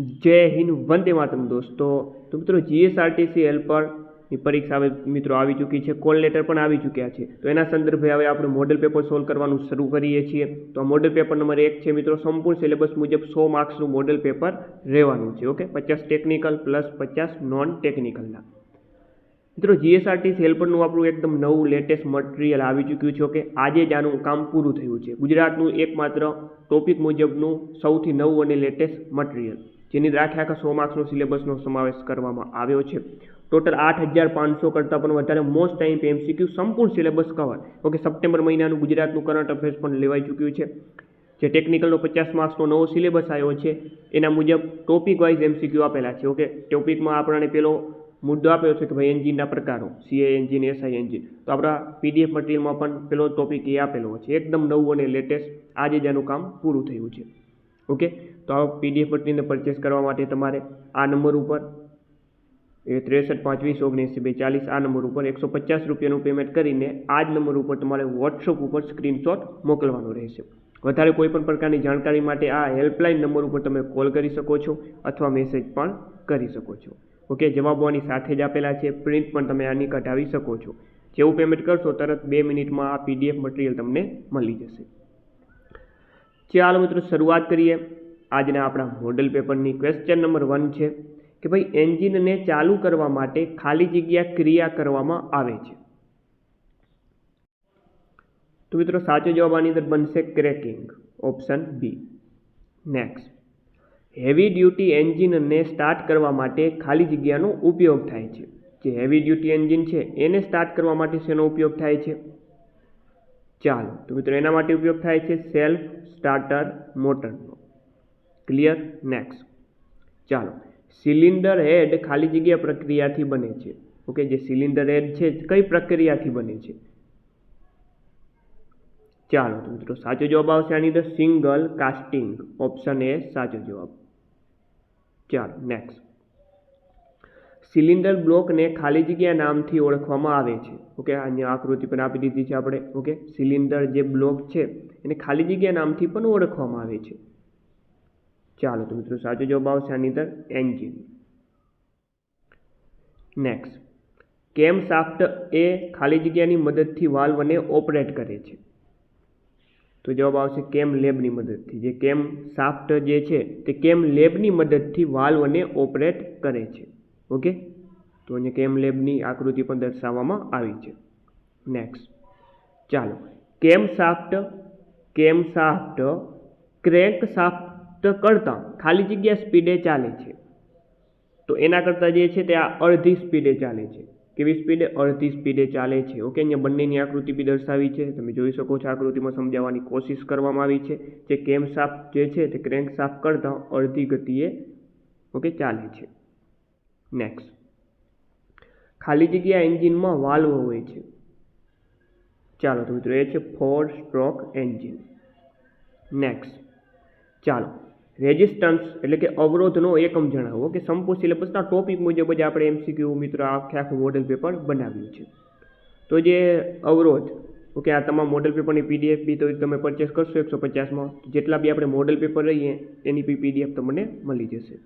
જય હિન્દ, વંદે માતરમ દોસ્તો. તો મિત્રો જીએસઆરટીસી હેલ્પરની પરીક્ષા મિત્રો આવી ચૂકી છે કોલ લેટર પણ આવી ચૂક્યા છે. તો એના સંદર્ભે હવે આપણે મોડેલ પેપર સોલ્વ કરવાનું શરૂ કરીએ છીએ. તો મોડેલ પેપર નંબર એક છે મિત્રો, સંપૂર્ણ સિલેબસ મુજબ સો માર્ક્સનું મોડેલ પેપર રહેવાનું છે ઓકે પચાસ ટેકનિકલ પ્લસ પચાસ નોન ટેકનિકલના મિત્રો જીએસઆરટીસી હેલ્પરનું આપણું એકદમ નવું લેટેસ્ટ મટીરિયલ આવી ચૂક્યું છે કે આજે જ આનું કામ પૂરું થયું છે. ગુજરાતનું એકમાત્ર ટોપિક મુજબનું સૌથી નવું અને લેટેસ્ટ મટીરિયલ જેની આખે આખા સો માર્ક્સનો સિલેબસનો સમાવેશ કરવામાં આવ્યો છે. ટોટલ આઠ હજાર પાંચસો કરતાં પણ વધારે મોસ્ટ ટાઈમ એમસીક્યુ સંપૂર્ણ સિલેબસ કવર ઓકે, સપ્ટેમ્બર મહિનાનું ગુજરાતનું કરંટ અફેર્સ પણ લેવાઈ ચૂક્યું છે. જે ટેકનિકલનો પચાસ માર્ક્સનો નવો સિલેબસ આવ્યો છે, એના મુજબ ટોપિક વાઇઝ એમસીક્યુ આપેલા છે, ઓકે. ટોપિકમાં આપણને પેલો મુદ્દો આપ્યો છે કે ભાઈ એન્જિનના પ્રકારો સીએ એન્જિન એસઆઈ એન્જિન તો આપણા પીડીએફ મટીરિયલમાં પણ પેલો ટોપિક એ આપેલો છે, એકદમ નવું અને લેટેસ્ટ આજે જ આનું કામ પૂરું થયું છે. ઓકે? તો આ પીડીએફ પટ્ટીને પરચેસ કરવા માટે તમારે આ નંબર ઉપર એ ત્રેસઠ પાંચવીસ ઓગણીસી બે ચાલીસ આ નંબર ઉપર એકસો પચાસ રૂપિયાનું પેમેન્ટ કરીને આ જ નંબર ઉપર તમારે વોટ્સઅપ ઉપર સ્ક્રીનશોટ મોકલવાનો રહેશે. વધારે કોઈ પણ પ્રકારની જાણકારી માટે આ હેલ્પલાઇન નંબર ઉપર તમે કોલ કરી શકો છો અથવા મેસેજ પણ કરી શકો છો. ઓકે? જવાબો આની સાથે જ આપેલા છે. પ્રિન્ટ પણ તમે આની કઢાવી શકો છો. જેવું પેમેન્ટ કરશો તરત બે મિનિટમાં આ પીડીએફ મટીરિયલ તમને મળી જશે. ચાલો મિત્રો શરૂઆત કરીએ. આજના આપણા મોડલ પેપરની ક્વેશ્ચન નંબર વન છે કે ભાઈ એન્જિનને ચાલુ કરવા માટે ખાલી જગ્યા ક્રિયા કરવામાં આવે છે. તો મિત્રો સાચો જવાબ આની અંદર બનશે cracking option B next heavy duty એન્જિનને start કરવા માટે ખાલી જગ્યાનો ઉપયોગ થાય છે. જે હેવી ડ્યુટી એન્જિન છે, એને સ્ટાર્ટ કરવા માટે શેનો ઉપયોગ થાય છે? ચાલો, તો મિત્રો એના માટે ઉપયોગ થાય છે સેલ્ફ સ્ટાર્ટર મોટરનો ક્લિયર નેક્સ્ટ ચાલો. સિલિન્ડર હેડ ખાલી જગ્યા પ્રક્રિયાથી બને છે. ઓકે જે સિલિન્ડર હેડ છે, કઈ પ્રક્રિયાથી બને છે? ચાલો તો મિત્રો, સાચો જવાબ આવશે આની અંદર. સિંગલ કાસ્ટિંગ ઓપ્શન એ સાચો જવાબ. ચાલો નેક્સ્ટ સિલિન્ડર બ્લોકને ખાલી જગ્યા નામથી ઓળખવામાં આવે છે. ઓકે અહીંયા આકૃતિ પણ આપી દીધી છે આપણે. ઓકે, સિલિન્ડર જે બ્લોક છે, એને ખાલી જગ્યા નામથી પણ ઓળખવામાં આવે છે. ચાલો તો મિત્રો, સાચો જવાબ આવશે આની અંદર એન્જિન. નેક્સ્ટ કેમ સાફ્ટ એ ખાલી જગ્યાની મદદથી વાલ્વને ઓપરેટ કરે છે? તો જવાબ આવશે કેમ લેબની મદદથી. જે કેમ સાફ્ટ જે છે, તે કેમ લેબની મદદથી વાલ્વને ઓપરેટ કરે છે? ઓકે? તો અહીંયા કેમ લેબની આકૃતિ પણ દર્શાવવામાં આવી છે. નેક્સ્ટ ચાલો. કેમ સાફ્ટ કેમ સાફ્ટ ક્રેન્ક સાફ્ટ કરતાં ખાલી જગ્યા સ્પીડે ચાલે છે. તો એના કરતાં જે છે તે આ અડધી સ્પીડે ચાલે છે. કેવી સ્પીડે? અડધી સ્પીડે ચાલે છે. ઓકે, અહીંયા બંનેની આકૃતિ બી દર્શાવી છે. તમે જોઈ શકો છો આકૃતિમાં સમજાવવાની કોશિશ કરવામાં આવી છે જે કેમ સાફ જે છે તે ક્રેન્ક સાફ કરતાં અડધી ગતિએ, ઓકે, ચાલે છે. નેક્સ્ટ ખાલી જગ્યા એન્જિનમાં વાલ્વ હોય છે. ચાલો તો મિત્રો, એ છે ફોર સ્ટ્રોક એન્જિન નેક્સ્ટ ચાલો. રેઝિસ્ટન્સ એટલે કે અવરોધનો એકમ જણાવો, કે સંપૂર્ણ સિલેબસના ટોપિક મુજબ જ આપણે એમસીક્યુ મિત્રો આખે આખું મોડલ પેપર બનાવ્યું છે. તો જે અવરોધ, ઓકે, આ તમામ મોડલ પેપરની પીડીએફ બી તો તમે પરચેસ કરશો એકસો પચાસમાં, જેટલા બી આપણે મોડલ પેપર રહીએ, એની બી પીડીએફ તમને મળી જશે.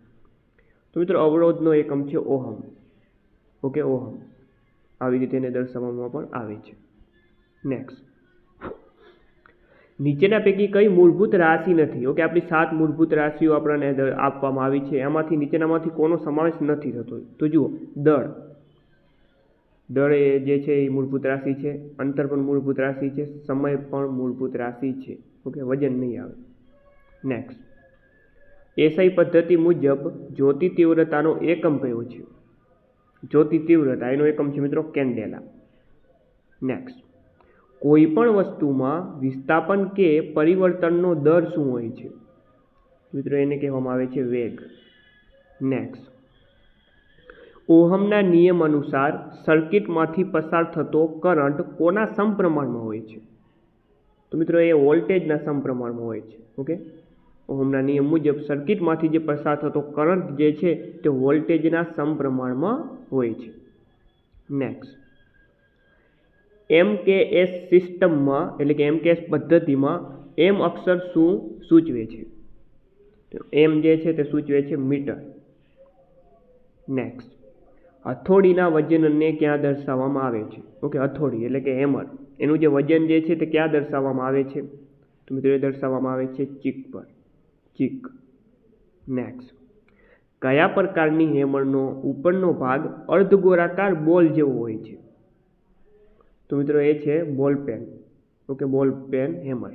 તો મિત્રો અવરોધનો એકમ છે ઓહમ. Okay, ohm. આવી રીતે એને દર્શાવવામાં પણ આવે છે. નેક્સ્ટ નીચેના પૈકી કઈ મૂળભૂત રાશિ નથી. ઓકે, આપણી સાત મૂળભૂત રાશિઓ આપણને આપવામાં આવી છે. એમાંથી નીચેનામાંથી કોનો સમાવેશ નથી થતો. તો જુઓ, દળ. દળ એ જે છે એ મૂળભૂત રાશિ છે. અંતર પણ મૂળભૂત રાશિ છે. સમય પણ મૂળભૂત રાશિ છે. ઓકે, વજન નહીં આવે. નેક્સ્ટ એસઆઈ પદ્ધતિ મુજબ જ્યોતિ તીવ્રતાનો એકમ કયો છે? જ્યોતિ તીવ્રતા, એનો એકમ છે મિત્રો કેન્ડેલા. નેક્સ્ટ કોઈ પણ વસ્તુમાં વિસ્થાપન કે પરિવર્તનનો દર શું હોય છે? મિત્રો એને કહેવામાં આવે છે વેગ. નેક્સ્ટ ઓહમના નિયમ અનુસાર સર્કિટમાંથી પસાર થતો કરંટ કોના સમપ્રમાણમાં હોય છે? તો મિત્રો એ વોલ્ટેજના સમપ્રમાણમાં હોય છે. ઓકે? ઓહમના નિયમ મુજબ સર્કિટમાંથી જે પસાર થતો કરંટ જે છે તે વોલ્ટેજના સમપ્રમાણમાં હોય છે. નેક્સ્ટ એમ કે એસ સિસ્ટમમાં, એટલે કે એમ કે એસ પદ્ધતિમાં એમ અક્ષર શું સૂચવે છે? એમ જે છે તે સૂચવે છે મીટર. નેક્સ્ટ હથોડીના વજનને ક્યાં દર્શાવવામાં આવે છે? ઓકે હથોડી, એટલે કે હેમર એનું જે વજન જે છે તે ક્યાં દર્શાવવામાં આવે છે? તો મિત્રો, એ દર્શાવવામાં આવે છે ચીક પર. ચીક. નેક્સ્ટ કયા પ્રકારની હેમરનો ઉપરનો ભાગ અર્ધગોળાકાર બોલ જેવો હોય છે? તો મિત્રો એ છે ball peen. Okay, ball peen hammer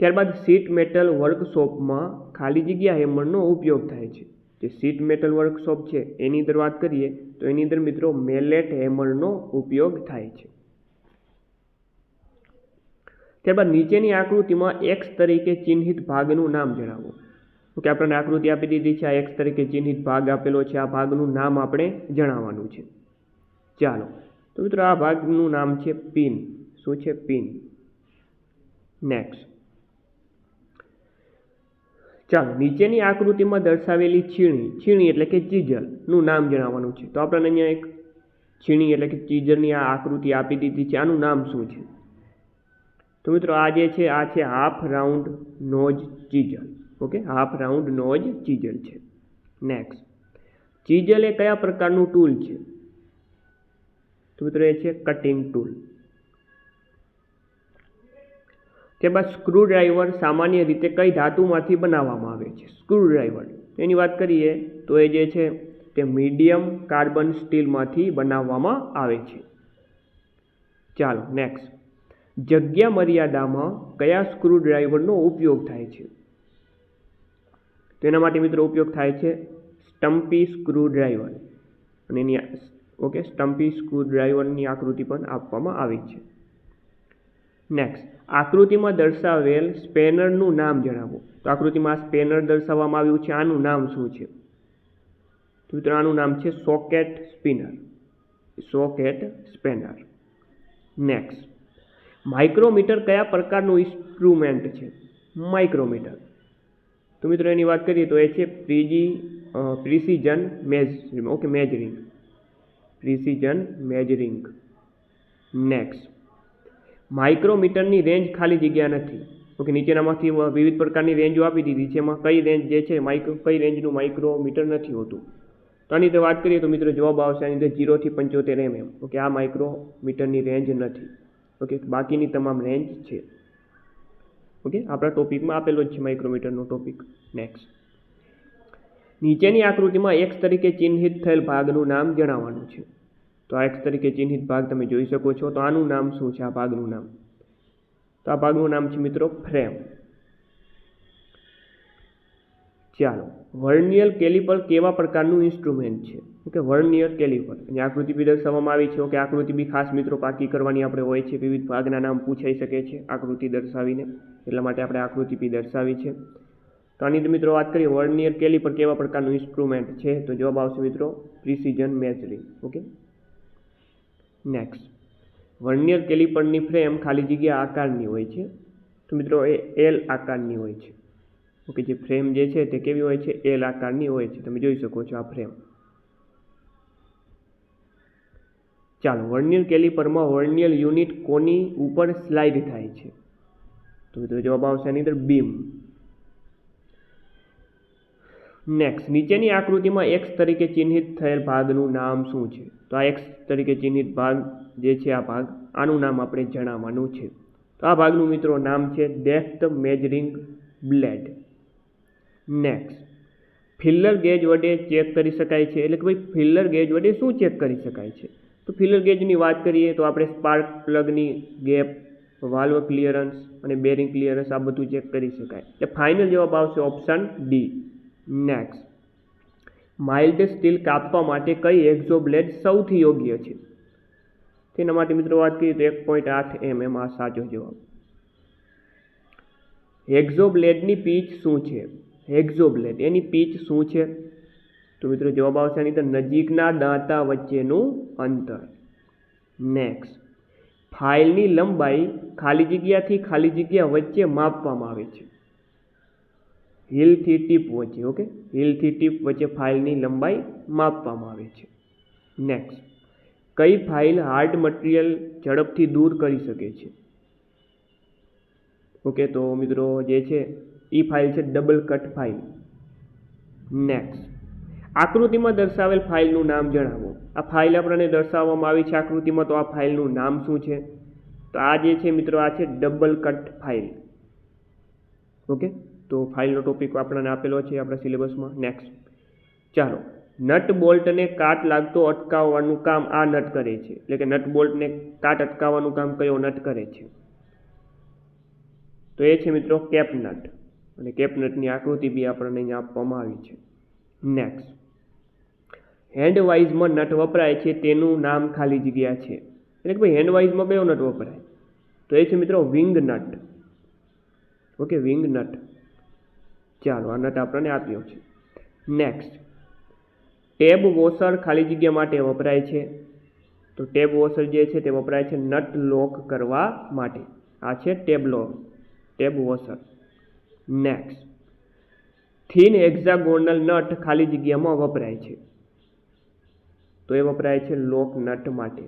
ત્યારબાદ સીટ મેટલ વર્કશોપમાં ખાલી જગ્યા હેમરનો ઉપયોગ થાય છે. જે સીટ મેટલ વર્કશોપ છે, એની અંદર વાત કરીએ તો એની અંદર મિત્રો મેલેટ હેમરનો ઉપયોગ થાય છે. ત્યારબાદ નીચેની આકૃતિમાં એક્સ તરીકે ચિહ્નિત ભાગનું નામ જણાવો. ઓકે, આપણને આકૃતિ આપી દીધી છે, આ એક્સ તરીકે ચિહ્નિત ભાગ આપેલો છે, આ ભાગનું નામ આપણે જણાવવાનું છે. ચાલો, તો મિત્રો આ ભાગનું નામ છે પિન. શું છે પિન? નેક્સ્ટ ચાલો, નીચેની આકૃતિમાં દર્શાવેલી છીણી છીણી એટલે કે ચીજલનું નામ જણાવવાનું છે. તો આપણને અહીંયા એક છીણી એટલે કે ચીજલની આ આકૃતિ આપી દીધી છે. આનું નામ શું છે? તો મિત્રો આ જે છે, આ છે half round nose chisel okay half round nose chisel છે. નેક્સ્ટ ચીજલ એ કયા પ્રકારનું ટૂલ છે? તો મિત્રો એ છે કટિંગ ટૂલ ત્યારબાદ સ્ક્રૂડ્રાઈવર સામાન્ય રીતે કઈ ધાતુમાંથી બનાવવામાં આવે છે? સ્ક્રૂડ્રાઈવર એની વાત કરીએ તો એ જે છે તે મીડિયમ કાર્બન સ્ટીલમાંથી બનાવવામાં આવે છે. ચાલો નેક્સ્ટ જગ્યા મર્યાદામાં કયા સ્ક્રૂડ્રાઈવરનો ઉપયોગ થાય છે? તો એના માટે મિત્રો ઉપયોગ થાય છે સ્ટમ્પી સ્ક્રૂડ્રાઈવર અને એની ઓકે સ્ટમ્પી સ્ક્રૂડ્રાઈવરની આકૃતિ પણ આપવામાં આવી છે. નેક્સ્ટ આકૃતિમાં દર્શાવેલ સ્પેનરનું નામ જણાવો. તો આકૃતિમાં સ્પેનર દર્શાવવામાં આવ્યું છે. આનું નામ શું છે? તો મિત્રો આનું નામ છે socket spinner socket spanner next micrometer કયા પ્રકારનું ઇન્સ્ટ્રુમેન્ટ છે? માઇક્રોમીટર તો મિત્રો એની વાત કરીએ તો એ છે પ્રીજી precision measure okay, measuring. Precision measuring. Next માઇક્રોમીટરની range ખાલી જગ્યા નથી. ઓકે, નીચેનામાંથી વિવિધ પ્રકારની રેન્જો આપી દીધી છે. એમાં કઈ રેન્જ જે છે માઇક્રો કઈ રેન્જનું માઇક્રોમીટર નથી હોતું. તો આની વાત કરીએ તો મિત્રો જવાબ આવશે આની અંદર જીરોથી પંચોતેર એમએમ ઓકે, આ માઇક્રોમીટરની રેન્જ નથી. ઓકે બાકીની તમામ રેન્જ છે. ઓકે આપણા ટોપિકમાં આપેલો જ છે માઇક્રોમીટરનો ટોપિક નેક્સ્ટ નીચેની આકૃતિમાં એક્સ તરીકે ચિહ્નિત થયેલ ભાગનું નામ જણાવવાનું છે. તો આ એક્સ તરીકે ચિહ્નિત ભાગ તમે જોઈ શકો છો. તો આનું નામ શું છે? આ ભાગનું નામ. તો આ ભાગનું નામ છે મિત્રો ફ્રેમ. ચાલો વર્નિયલ કેલિપર કેવા પ્રકારનું ઇન્સ્ટ્રુમેન્ટ છે? ઓકે વર્નિયર કેલિપર અને આકૃતિ બી દર્શાવવામાં આવી છે ઓકે આકૃતિ બી ખાસ મિત્રો પાકી કરવાની આપણે હોય છે. વિવિધ ભાગના નામ પૂછાઈ શકે છે આકૃતિ દર્શાવીને. એટલા માટે આપણે આકૃતિ બી દર્શાવી છે. તો આની મિત્રો વાત કરીએ વર્નિયર કેલિપર કેવા પ્રકારનું ઇન્સ્ટ્રુમેન્ટ છે? તો જવાબ આવશે મિત્રો precision measuring okay next vernier કેલિપરની frame ખાલી જગ્યા આકારની હોય છે. તો મિત્રો એ એલ આકારની હોય છે. ઓકે જે ફ્રેમ જે છે તે કેવી હોય છે? એલ આકારની હોય છે. તમે જોઈ શકો છો આ ફ્રેમ ચાલો, વર્નિયર કેલિપરમાં વર્નિયર યુનિટ કોની ઉપર સ્લાઇડ થાય છે? તો મિત્રો જવાબ આવશે આની અંદર બીમ. નેક્સ્ટ નીચેની આકૃતિમાં એક્સ તરીકે ચિહ્નિત થયેલ ભાગનું નામ શું છે? તો આ એક્સ તરીકે ચિહ્નિત ભાગ જે છે આ ભાગ, આનું નામ આપણે જણાવવાનું છે. તો આ ભાગનું મિત્રો નામ છે depth measuring blade. Next feeler gauge વડે ચેક કરી શકાય છે? એટલે કે ભાઈ, ફિલ્લર ગેજ વડે શું ચેક કરી શકાય છે? તો ફિલર ગેજની વાત કરીએ તો આપણે સ્પાર્ક પ્લગની ગેપ વાલ્વ ક્લિયરન્સ અને બેરિંગ ક્લિયરન્સ આ બધું ચેક કરી શકાય. એટલે ફાઇનલ જવાબ આવશે option D next mild steel કાપવા માટે કઈ એક્ઝો બ્લેડ સૌથી યોગ્ય છે? તેના માટે મિત્રો વાત કરીએ તો એક પોઈન્ટ આઠ એમ એમ આ સાચો જવાબ. એક્ઝોબ્લેડની પીચ શું છે? એક્ઝોબ્લેડ એની પીચ શું છે? તો મિત્રો જવાબ આવશે આની અંદર નજીકના દાંતા વચ્ચેનું અંતર. નેક્સ્ટ ફાઇલની લંબાઈ ખાલી જગ્યાથી ખાલી જગ્યા વચ્ચે માપવામાં આવે છે. હિલથી ટીપ વચ્ચે ઓકે હિલથી ટીપ વચ્ચે ફાઇલની લંબાઈ માપવામાં આવે છે. નેક્સ્ટ કઈ ફાઇલ હાર્ડ મટીરિયલ ઝડપથી દૂર કરી શકે છે? ઓકે તો મિત્રો જે છે એ ફાઇલ છે ડબલ કટ ફાઇલ નેક્સ્ટ આકૃતિમાં દર્શાવેલ ફાઇલનું નામ જણાવો. આ ફાઇલ આપણને દર્શાવવામાં આવી છે આકૃતિમાં, તો આ ફાઇલનું નામ શું છે? તો આ જે છે મિત્રો, આ છે ડબલ કટ ફાઇલ ઓકે? તો ફાઇલનો ટોપિક આપણને આપેલો છે આપણા સિલેબસમાં. નેક્સ્ટ ચાલો. નટ બોલ્ટને કાટ લાગતો અટકાવવાનું કામ આ નટ કરે છે. એટલે કે નટ બોલ્ટને કાટ અટકાવવાનું કામ કયો નટ કરે છે. તો એ છે મિત્રો કેપનટ અને કેપનટની આકૃતિ બી આપણને અહીંયા આપવામાં આવી છે. નેક્સ્ટ હેન્ડવાઇઝમાં નટ વપરાય છે, તેનું નામ ખાલી જગ્યા છે. એટલે કે ભાઈ હેન્ડવાઇઝમાં કયો નટ વપરાય? તો એ છે મિત્રો wing nut okay wing nut ચાલો, આ નટ આપણને આપ્યો છે. નેક્સ્ટ ટેબ વોશર ખાલી જગ્યા માટે વપરાય છે. તો ટેબ વોશર જે છે તે વપરાય છે નટ લોક કરવા માટે. આ છે tab lock, tab washer. Next thin hexagonal nut ખાલી જગ્યામાં વપરાય છે. તો એ વપરાય છે લોક નટ માટે.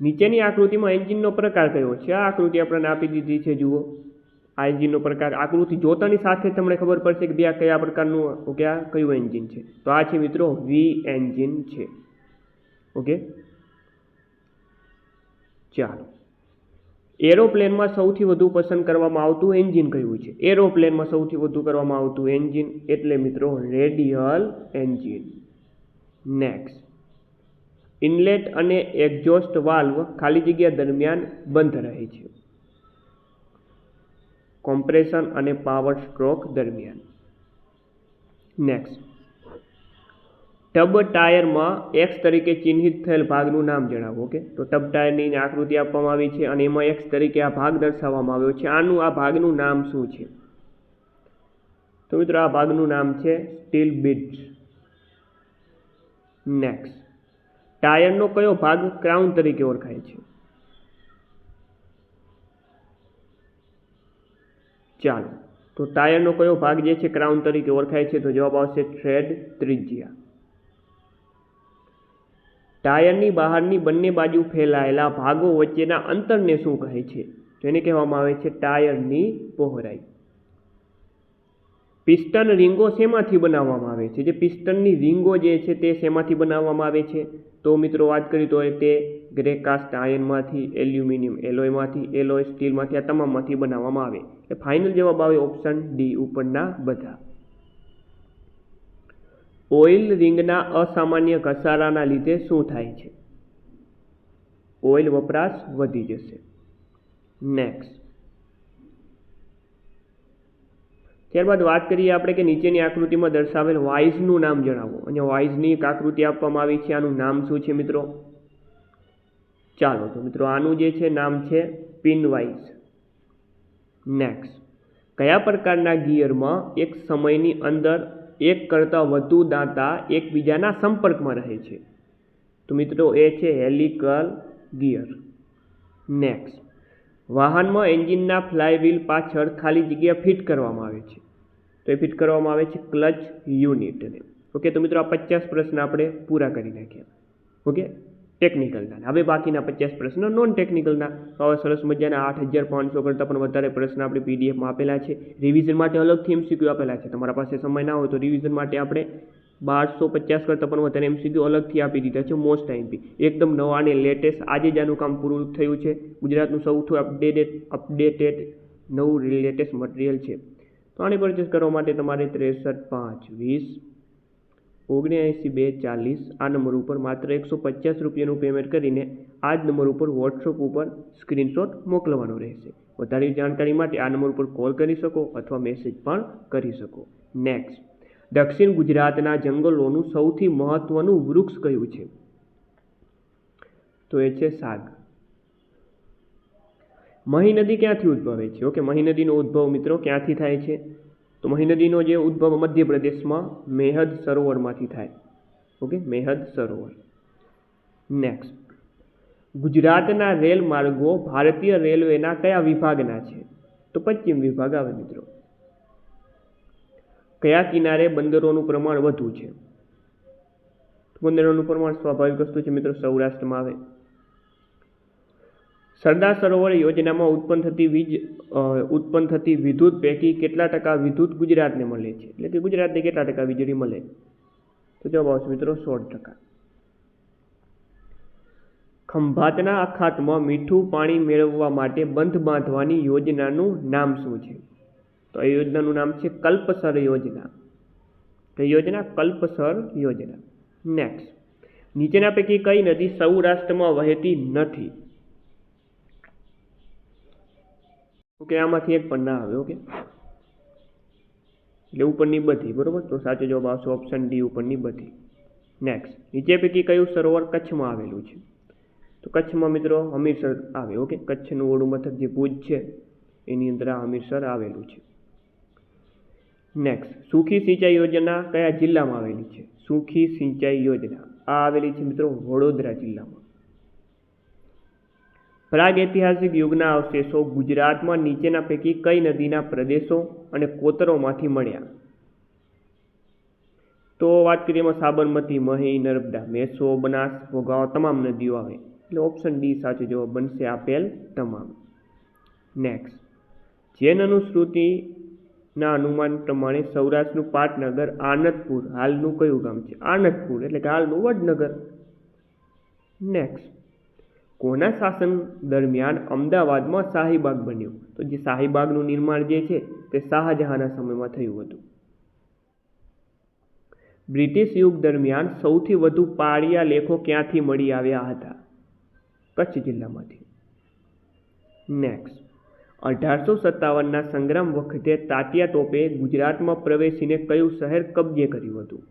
નીચેની આકૃતિમાં એન્જિનનો પ્રકાર કયો છે? આ આકૃતિ આપણને આપી દીધી છે, જુઓ. આ એન્જિનનો પ્રકાર, આકૃતિ જોતાની સાથે જ તમને ખબર પડશે કે બે આ કયા પ્રકારનું, ઓકે, આ કયું એન્જિન છે? તો આ છે મિત્રો વી એન્જિન છે. ઓકે? ચાલો. એરોપ્લેનમાં સૌથી વધુ પસંદ કરવામાં આવતું એન્જિન કયું છે? એરોપ્લેનમાં સૌથી વધુ કરવામાં આવતું એન્જિન એટલે મિત્રો રેડિયલ એન્જિન. નેક્સ્ટ ઇનલેટ અને એક્ઝોસ્ટ વાલ્વ ખાલી જગ્યા દરમિયાન બંધ રહે છે. કોમ્પ્રેશન અને પાવર સ્ટ્રોક દરમિયાન. નેક્સ્ટ ટબ ટાયરમાં એક્સ તરીકે ચિહ્નિત થયેલ ભાગનું નામ જણાવો ઓકે તો ટબ ટાયરની આકૃતિ આપવામાં આવી છે અને એમાં એક્સ તરીકે આ ભાગ દર્શાવવામાં આવ્યો છે. આનું આ ભાગનું નામ શું છે? તો મિત્રો, આ ભાગનું નામ છે સ્ટીલ બીટ્સ નેક્સ્ટ ટાયરનો કયો ભાગ ક્રાઉન તરીકે ઓળખાય છે? ચાલો. તો ટાયરનો કયો ભાગ જે છે ક્રાઉન તરીકે ઓળખાય છે? તો જવાબ આવશે થ્રેડ ત્રિજ્યા. ટાયરની બહારની બંને બાજુ ફેલાયેલા ભાગો વચ્ચેના અંતરને શું કહે છે? તેને કહેવામાં આવે છે ટાયરની પહોળાઈ. પિસ્ટન રિંગો શેમાંથી બનાવવામાં આવે છે? જે પિસ્ટનની રિંગો જે છે તે શેમાંથી બનાવવામાં આવે છે? તો મિત્રો વાત કરી તો તે ગ્રે કાસ્ટ આયનમાંથી, એલ્યુમિનિયમ એલોયમાંથી, એલોય સ્ટીલમાંથી, આ તમામમાંથી બનાવવામાં આવે. એ ફાઇનલ જવાબ આવે ઓપ્શન ડી ઉપરના બધા. ઓઇલ રિંગના અસામાન્ય ઘસારાના લીધે શું થાય છે? ઓઇલ વપરાશ વધી જશે. નેક્સ્ટ. ત્યારબાદ વાત કરીએ આપણે કે નીચેની આકૃતિમાં દર્શાવેલ વાઇઝનું નામ જણાવો. અને વાઇઝની એક આકૃતિ આપવામાં આવી છે. આનું નામ શું છે મિત્રો? ચાલો, તો મિત્રો આનું જે છે નામ છે પિન વાઇઝ નેક્સ્ટ કયા પ્રકારના ગિયરમાં એક સમયની અંદર એક કરતાં વધુ દાંતા એકબીજાના સંપર્કમાં રહે છે? તો મિત્રો એ છે હેલિકલ ગિયર. નેક્સ્ટ વાહનમાં એન્જિનના ફ્લાયવ્હીલ પાછળ ખાલી જગ્યા ફિટ કરવામાં આવે છે. તો એ ફિટ કરવામાં આવે છે ક્લચ યુનિટને ઓકે, તો મિત્રો આ પચાસ પ્રશ્ન આપણે પૂરા કરી નાખ્યા. ઓકે, ટેકનિકલના. હવે બાકીના પચાસ પ્રશ્ન નોન ટેકનિકલના હવે સરસ મજાના આઠ હજાર પાંચસો કરતાં પણ વધારે પ્રશ્ન આપણે પીડીએફમાં આપેલા છે. રિવિઝન માટે અલગથી એમસીક્યુ આપેલા છે. તમારા પાસે સમય ના હોય તો રિવિઝન માટે આપણે બારસો પચાસ કરતાં પણ વધારે એમસીક્યુ અલગથી આપી દીધા છે મોસ્ટ ટાઈમથી એકદમ નવા અને લેટેસ્ટ આજે જ આનું કામ પૂરું થયું છે. ગુજરાતનું સૌથી અપડેટેડ અપડેટેડ નવું લેટેસ્ટ મટીરિયલ છે. તો આને પરચેસ કરવા માટે તમારે ત્રેસઠ પાંચ વીસ ઓગણએંસી બે ચાલીસ આ નંબર ઉપર માત્ર એકસો પચાસ રૂપિયાનું પેમેન્ટ કરીને આ જ નંબર ઉપર વોટ્સઅપ ઉપર સ્ક્રીનશોટ મોકલવાનો રહેશે. વધારે જાણકારી માટે આ નંબર ઉપર કોલ કરી શકો અથવા મેસેજ પણ કરી શકો. નેક્સ્ટ દક્ષિણ ગુજરાતના જંગલોનું સૌથી મહત્વનું વૃક્ષ કયું છે? તો એ છે સાગ. મહી નદી ક્યાંથી ઉદ્ભવે છે? ઓકે, મહી નદીનો ઉદ્ભવ મિત્રો ક્યાંથી થાય છે? તો મહી નદીનો જે ઉદ્ભવ મધ્યપ્રદેશમાં મેહદ સરોવરમાંથી થાય. ઓકે, મેહદ સરોવર. નેક્સ્ટ. ગુજરાતના રેલ માર્ગો ભારતીય રેલવેના કયા વિભાગના છે? તો પશ્ચિમ વિભાગ આવે મિત્રો. કયા કિનારે બંદરોનું પ્રમાણ વધુ છે? બંદરોનું પ્રમાણ સ્વાભાવિક વસ્તુ છે મિત્રો, સૌરાષ્ટ્રમાં આવે. સરદાર સરોવર યોજનામાં ઉત્પન્ન થતી વીજ ઉત્પન્ન થતી વિદ્યુત પૈકી કેટલા ટકા વિદ્યુત ગુજરાતને મળે છે? એટલે કે ગુજરાતને કેટલા ટકા વીજળી મળે? તો જવાબ આવશે મિત્રો સોળ ટકા. ખંભાતના અખાતમાં મીઠું પાણી મેળવવા માટે બંધ બાંધવાની યોજનાનું નામ શું છે? તો એ યોજનાનું નામ છે કલ્પસર યોજના. તો યોજના કલ્પસર યોજના. નેક્સ્ટ નીચેના પૈકી કઈ નદી સૌરાષ્ટ્રમાં વહેતી નથી? ઓકે, આમાંથી એક પણ ના આવે, ઓકે? એટલે ઉપરની બધી, બરોબર? તો સાચો જવાબ આવશે ઓપ્શન ડી ઉપરની બધી. નેક્સ્ટ નીચે પૈકી કયું સરોવર કચ્છમાં આવેલું છે? તો કચ્છમાં મિત્રો હમીરસર આવે, ઓકે? કચ્છનું ઓળું મથક જે ભુજ છે, એની અંદર આ હમીરસર આવેલું છે. નેક્સ્ટ સુખી સિંચાઈ યોજના કયા જિલ્લામાં આવેલી છે? સુખી સિંચાઈ યોજના. આ આવેલી છે મિત્રો વડોદરા જિલ્લામાં. પ્રાગૈતિહાસિક યુગના અવશેષો ગુજરાતમાં નીચેના પૈકી કઈ નદીના પ્રદેશો અને કોતરોમાંથી મળ્યા? તો વાત કરીએ એમાં સાબરમતી, મહી, નર્મદા, મેસો, બનાસ ભોગાવ તમામ નદીઓ આવે. એટલે ઓપ્શન ડી સાચો જવાબ બનશે આપેલ તમામ. નેક્સ્ટ જૈન અનુશ્રુતિના અનુમાન પ્રમાણે સૌરાષ્ટ્રનું પાટનગર આનંદપુર, હાલનું કયું ગામ છે? આનંદપુર, એટલે કે હાલનું વડનગર. નેક્સ્ટ કોના શાસન દરમિયાન અમદાવાદમાં શાહીબાગ બન્યું? તો જે શાહીબાગનું નિર્માણ જે છે, તે શાહજહાંના સમયમાં થયું હતું. બ્રિટિશ યુગ દરમિયાન સૌથી વધુ પાળિયા લેખો ક્યાંથી મળી આવ્યા હતા? કચ્છ જિલ્લામાંથી. નેક્સ્ટ અઢારસો સત્તાવનના સંગ્રામ વખતે તાત્યા ટોપે ગુજરાતમાં પ્રવેશીને કયું શહેર કબજે કર્યું હતું?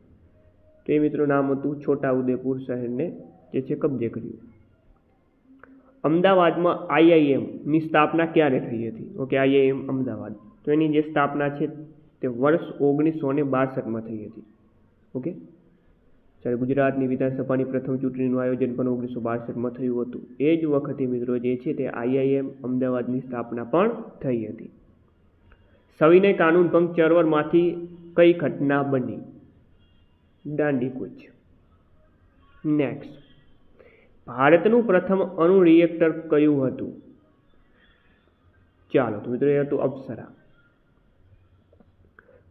તો એ મિત્રો નામ હતું છોટા ઉદેપુર શહેરને જે છે કબજે કર્યું. અમદાવાદમાં આઈઆઈએમની સ્થાપના ક્યારે થઈ હતી? Okay, IIM Ahmedabad. તો એની જે સ્થાપના છે તે વર્ષ ઓગણીસો ને બાસઠમાં થઈ હતી. ઓકે? જ્યારે ગુજરાતની વિધાનસભાની પ્રથમ ચૂંટણીનું આયોજન પણ ઓગણીસો બાસઠમાં થયું હતું. એ જ વખતે મિત્રો જે છે તે આઈઆઈએમ અમદાવાદની સ્થાપના પણ થઈ હતી. સવિનય કાનૂન ભંગ ચળવળમાંથી કઈ ઘટના બની? દાંડી કૂચ નેક્સ્ટ. ભારતનું પ્રથમ અણુ રિએક્ટર કયું હતું? ચાલો મિત્રો એ હતું અપ્સરા.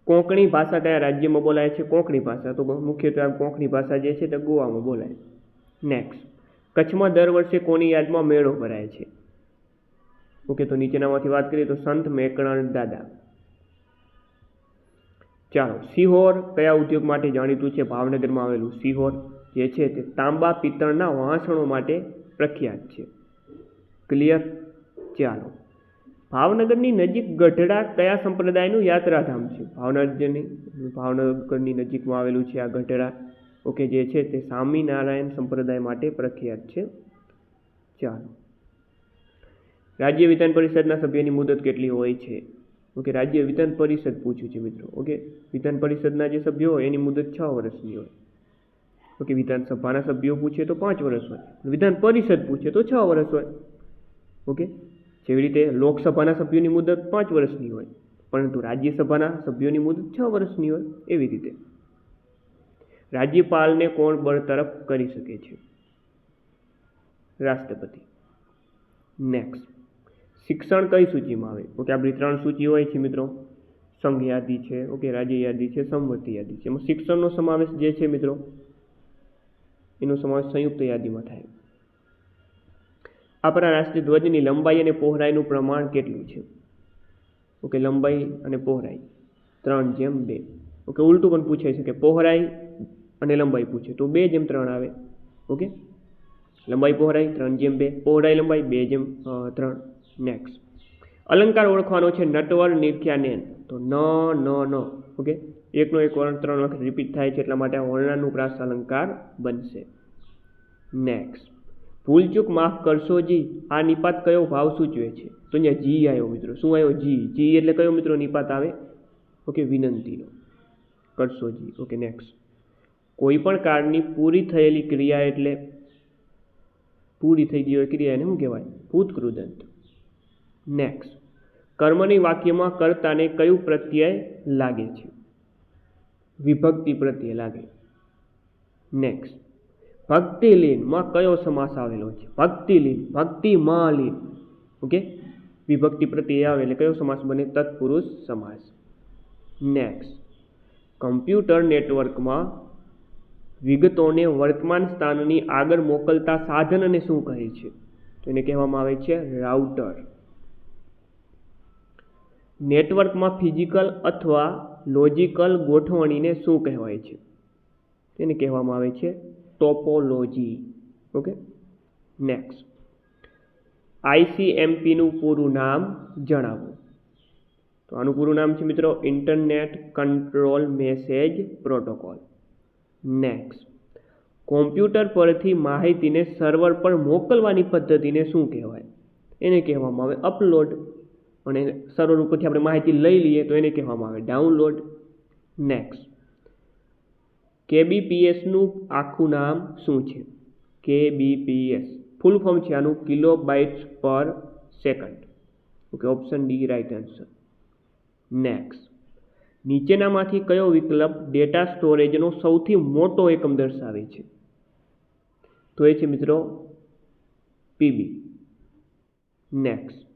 કોંકણી ભાષા કયા રાજ્યમાં બોલાય છે? કોંકણી ભાષા. તો મુખ્યત્વે આમ કોંકણી ભાષા જે છે તે ગોવામાં બોલાય. નેક્સ્ટ કચ્છમાં દર વર્ષે કોની યાદમાં મેળો ભરાય છે? ઓકે, તો નીચેનામાંથી વાત કરીએ તો સંત મેકરણ દાદા. ચાલો, સિહોર કયા ઉદ્યોગ માટે જાણીતું છે? ભાવનગરમાં આવેલું સિહોર જે છે તે તાંબા પિત્તળના વાસણો માટે પ્રખ્યાત છે. ક્લિયર ચાલો. ભાવનગરની નજીક ગઢડા કયા સંપ્રદાયનું યાત્રાધામ છે? ભાવનગરની ભાવનગરની નજીકમાં આવેલું છે આ ગઢડા. ઓકે, જે છે તે સ્વામિનારાયણ સંપ્રદાય માટે પ્રખ્યાત છે. ચાલો. રાજ્ય વિધાન પરિષદના સભ્યની મુદત કેટલી હોય છે? ઓકે, રાજ્ય વિધાન પરિષદ પૂછ્યું છે મિત્રો. ઓકે, વિધાન પરિષદના જે સભ્યો હોય એની મુદત છ વર્ષની હોય. ઓકે, વિધાનસભાના સભ્યો પૂછે તો પાંચ વર્ષ હોય. વિધાન પરિષદ પૂછે તો છ વર્ષ હોય. ઓકે જેવી રીતે લોકસભાના સભ્યોની મુદત પાંચ વર્ષની હોય, પરંતુ રાજ્યસભાના સભ્યોની મુદત છ વર્ષની હોય એવી રીતે. રાજ્યપાલને કોણ બરતરફ કરી શકે છે? રાષ્ટ્રપતિ. નેક્સ્ટ શિક્ષણ કઈ સૂચિમાં આવે? ઓકે, આપણી ત્રણ સૂચિ હોય છે મિત્રો. સંઘ યાદી છે, ઓકે, રાજ્ય યાદી છે સંવર્તી યાદી છે. એમાં શિક્ષણનો સમાવેશ જે છે મિત્રો, એનો સમાવેશ સંયુક્ત યાદીમાં થાય. આપણા રાષ્ટ્રીય ધ્વજની લંબાઈ અને પહોળાઈનું પ્રમાણ કેટલું છે? ઓકે, લંબાઈ અને પહોળાઈ. ત્રણ જેમ બે. ઓકે, ઉલટું પણ પૂછાઈ શકે પહોળાઈ અને લંબાઈ પૂછે. તો બે જેમ ત્રણ આવે. ઓકે? લંબાઈ, પહોળાઈ, ત્રણ જેમ બે. પહોળાઈ, લંબાઈ, બે જેમ ત્રણ. નેક્સ્ટ અલંકાર ઓળખવાનો છે નટવર, નિર્ખ્યા, નેન. તો ન ન ન. ઓકે? એકનો એક વર્ણ ત્રણ વખત રિપીટ થાય છે, એટલા માટે વર્ણાનુપ્રાસ વર્ણાનું અલંકાર બનશે. નેક્સ્ટ ભૂલચૂક માફ કરશો જી. આ નિપાત કયો ભાવ સૂચવે છે? તો અહીંયા જી આવ્યો મિત્રો. શું આવ્યો? જી. જી એટલે કયો મિત્રો નિપાત આવે? ઓકે, વિનંતીનો. કરશો જી. ઓકે નેક્સ્ટ કોઈપણ કાળની પૂરી થયેલી ક્રિયા એટલે પૂરી થઈ ગઈ હોય ક્રિયા એને શું કહેવાય? ભૂતકૃદંત. નેક્સ્ટ કર્મની વાક્યમાં કર્તાને કયું પ્રત્યય લાગે છે? વિભક્તિ પ્રત્યય લાગે. નેક્સ્ટ ભક્તિલીનમાં કયો સમાસ આવેલો છે? ભક્તિલીન ભક્તિમાં લીન ઓકે? વિભક્તિ પ્રત્યય આવે એટલે કયો સમાસ બને? તત્પુરુષ સમાસ. નેક્સ્ટ કમ્પ્યુટર નેટવર્કમાં વિગતોને વર્તમાન સ્થાનની આગળ મોકલતા સાધનને શું કહે છે? તો એને કહેવામાં આવે છે રાઉટર. નેટવર્કમાં ફિઝિકલ અથવા લોજિકલ ગોઠવણીને શું કહેવાય છે? તેને કહેવામાં આવે છે ટોપોલોજી. ઓકે? નેક્સ્ટ આઈસીએમપીનું પૂરું નામ જણાવો. તો આનું પૂરું નામ છે મિત્રો internet control message protocol. Next computer પરથી માહિતીને સર્વર પર મોકલવાની પદ્ધતિને શું કહેવાય? એને કહેવામાં આવે અપલોડ. અને સર્વર ઉપરથી આપણે માહિતી લઈ લઈએ તો એને કહેવામાં આવે ડાઉનલોડ. નેક્સ્ટ કેબીપીએસનું આખું નામ શું છે? કેબીપીએસ. ફૂલ ફોર્મ છે આનું kilo bytes per second. Okay option D right answer next નીચેનામાંથી કયો વિકલ્પ ડેટા સ્ટોરેજનો સૌથી મોટો એકમ દર્શાવે છે? તો એ છે મિત્રો, પીબી. નેક્સ્ટ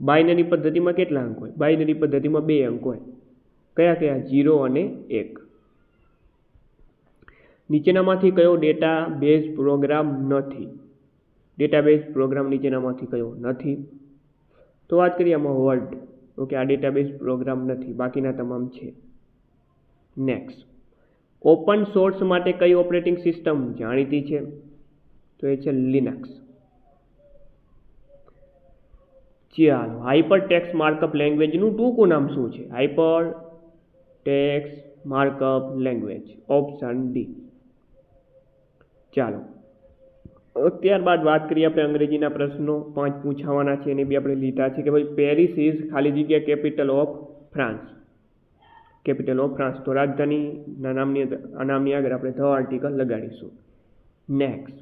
બાઇનરી પદ્ધતિમાં કેટલા અંક હોય? બાઇનરી પદ્ધતિમાં બે અંક હોય. કયા કયા? ઝીરો અને એક. નીચેનામાંથી કયો ડેટા બેઝ પ્રોગ્રામ નથી? ડેટાબેઝ પ્રોગ્રામ નીચેનામાંથી કયો નથી? તો વાત કરીએ આમાં વર્ડ ઓકે, આ ડેટાબેઝ પ્રોગ્રામ નથી, બાકીના તમામ છે. નેક્સ્ટ ઓપન સોર્સ માટે કઈ ઓપરેટિંગ સિસ્ટમ જાણીતી છે? તો એ છે લિનક્સ ચાલો હાઇપર ટેક્સ માર્કઅપ લેંગ્વેજનું ટૂંકું નામ શું છે? Hyper text markup language option D ચાલો. ત્યારબાદ વાત કરીએ આપણે અંગ્રેજીના પ્રશ્નો પાંચ પૂછાવાના છે, એને બી આપણે લીધા છે કે ભાઈ પેરિસ ઇઝ ખાલી જગ્યા capital of France capital of France તો રાજધાનીના નામની નામની આગળ આપણે the article લગાડીશું. Next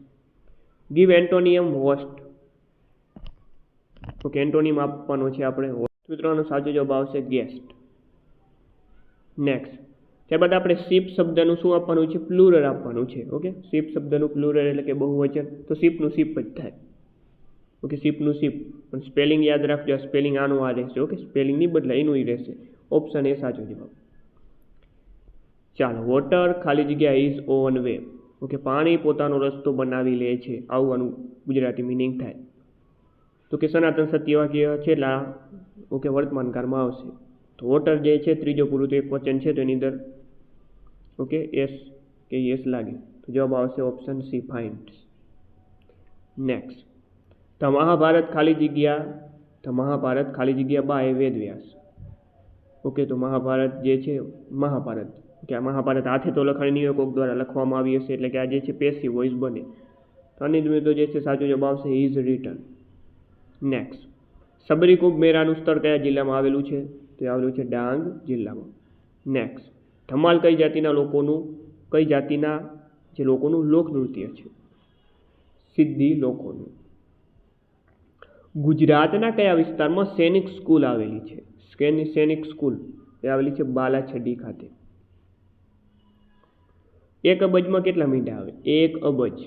give antonym host okay antonym આપવાનો છે આપણે હોસ્ટ મિત્રોનો સાચો જવાબ આવશે ગેસ્ટ નેક્સ્ટ ત્યારબાદ આપણે શિપ શબ્દનું શું આપવાનું છે? પ્લુરર આપવાનું છે. ઓકે? શિપ શબ્દનું પ્લુરર એટલે કે બહુવચન. તો શિપનું શિપ જ થાય. ઓકે? શિપનું શિપ. પણ સ્પેલિંગ યાદ રાખજો. સ્પેલિંગ આનું આ રહેશે. ઓકે? સ્પેલિંગ નહીં બદલાય એનું એ રહેશે. ઓપ્શન એ સાચો જવાબ. ચાલો, વોટર ખાલી જગ્યા ઇઝ ઓન વે ઓકે? પાણી પોતાનો રસ્તો બનાવી લે છે. આવવાનું ગુજરાતી મિનિંગ થાય. તો કે સનાતન સત્યવાક્ય છેલ્લા ઓકે વર્તમાન કાળમાં આવશે. તો વોટર જે છે, ત્રીજો પૂરું તો એક વચન છે તો એની અંદર ઓકે એસ કે યસ લાગે તો જવાબ આવશે option C find next the Mahabharat ખાલી જગ્યા ધ મહાભારત ખાલી જગ્યા બાય વેદવ્યાસ ઓકે તો મહાભારત જે છે મહાભારત કે આ મહાભારત હાથે તો લખાણી કોક દ્વારા લખવામાં આવી હશે એટલે કે આ જે છે પેસી વોઇસ બને તો આની મિત્રો જે છે સાચો જવાબ આવશે ઇઝ રિટર્ન નેક્સ્ટ સબરીકુંભ મેરાનું સ્થળ કયા જિલ્લામાં આવેલું છે? તો એ આવેલું છે ડાંગ જિલ્લામાં. નેક્સ્ટ ધમાલ કઈ જાતિના લોકોનું, કઈ જાતિના જે લોકોનું લોકનૃત્ય છે? સિદ્ધિ લોકોનું. ગુજરાતના કયા વિસ્તારમાં સૈનિક સ્કૂલ આવેલી છે? સૈનિક સ્કૂલ એ આવેલી છે બાલાછડી ખાતે. એક અબજમાં કેટલા મીંડા આવે? એક અબજ.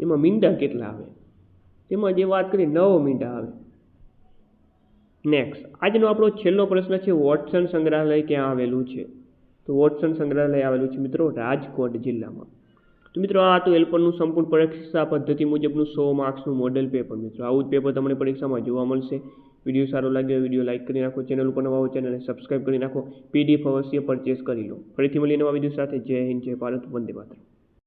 એમાં મીંડા કેટલા આવે? તેમાં જે વાત કરી નવ મીંડા આવે. નેક્સ્ટ આજનો આપણો છેલ્લો પ્રશ્ન છે, વોટસન સંગ્રહાલય ક્યાં આવેલું છે? તો વોટસન સંગ્રહાલય આવેલું છે મિત્રો રાજકોટ જિલ્લામાં. તો મિત્રો આ તો એલપનનું સંપૂર્ણ પરીક્ષા પદ્ધતિ મુજબનું સો માર્ક્સનું મોડેલ પેપર મિત્રો. આવું જ પેપર તમને પરીક્ષામાં જોવા મળશે. વીડિયો સારો લાગ્યો વીડિયો લાઇક કરી નાખો ચેનલ ઉપર નવા ચેનલને સબસ્ક્રાઇબ કરી નાખો. પીડીએફ અવશ્ય પરચેસ કરી લો. ફરીથી મળીએ નવા વીડિયો સાથે. જય હિન્દ, જય ભારત, વંદે માતરમ.